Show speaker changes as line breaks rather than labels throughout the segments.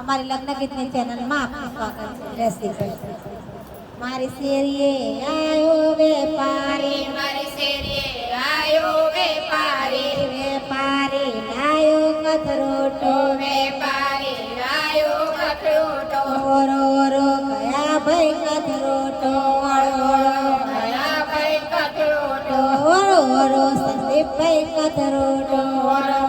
અમારી લગ્ન ગીતની ચેનલમાં આપનું સ્વાગત છે. જય શ્રી કૃષ્ણ. મારી શેરીએ આયો વેપારી.
મારી શેરીએ આયો વેપારી.
વેપારી લાયો કથરોટો.
વેપારી લાયો કઠોટો
ઓરો ઓરો કયા ભાઈ કથરોટો. ઓળો ઓળો
ભયા ભાઈ કઠોટો
ઓરો ઓરો સંદીપભાઈ કથરોટો.
ઓરો ઓરો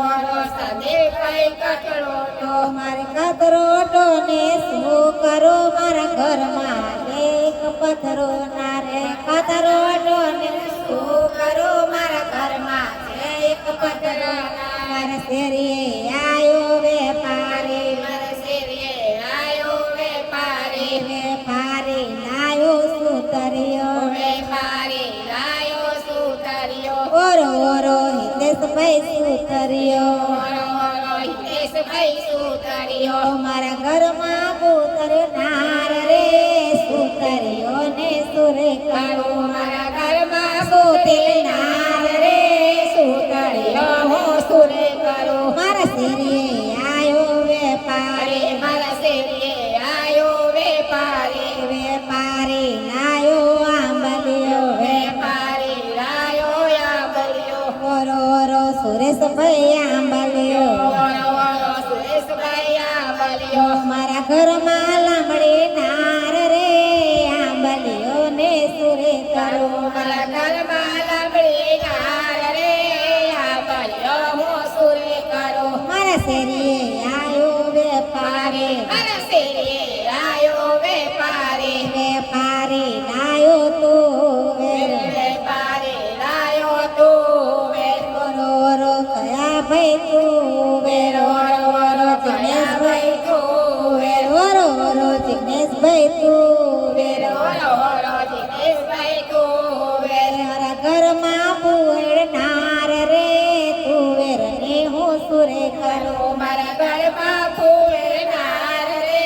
મારે કથરોટો ને શું કરો મારા ઘરમાં? એક પથરો ના મારા ઘરમાં? એક પથરો વેપારી.
વેપારી.
વેપારી લાયો સુતરિયો.
વેપારી લાયો સુતરિયો.
સુતરિયો મારા ઘરમાં પુત્ર નાર રે. સુતરિયો ને સુરે
કાળો, મારા
આયો વેપારી.
મારા આયો વેપારી.
વેપારી લાયો આંબલિયો,
વેપારી લાયો આંબલિયો.
ઓરો સુરેશ આંબલિયો મારા ઘરમાં લાંબડી નાર રે આંબલિયો ને સુરે કરો
મારા રે કરો
મારા આયો વેપારી
મારા શેરીએ આયો વેપારી
તો
વેપારી લાયો તું વેર
ઓરો કયા ભાઈ તું
ઓરો
જિગ્નેશભાઈ
તું વેર
ઓરો જિગ્નેશભાઈ તું મારા ઘરમાં પુવેર નાર રે તુવેર ને હું સુરે કરું
મારા ઘરમાં ફૂલ નાર રે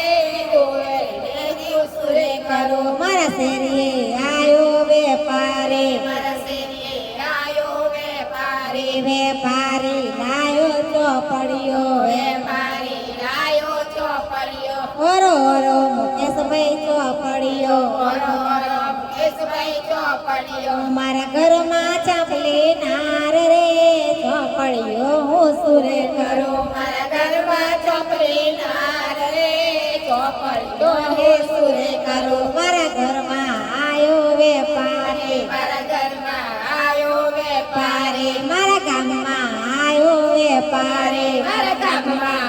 તુવેર ને હું સુરે કરો
મારા શેરીએ આયો વેપારી.
મારા શેરીએ આયો વેપારે.
વેપારી લાયો ચોપડિયો
વેપારી લાયો ચોપડિયો
ઓરો ઓરો મુકેશભાઈ ચોપડિયો
ઓરો ઓરો મુકેશભાઈ ચોપડિયો
મારા ઘરમાં ચાપલી નાર રે ચોપડિયો હું સુરે કરો?
મારા ઘરમાં ચોપડી નાર રે ચોપડિયો હે સુરે કરો?
મારા ઘરમાં આયો વેપારી.
મારા ઘરમાં આયો વેપારી
મારા ગામમાં આયો વેપારી.
મારા ગામમાં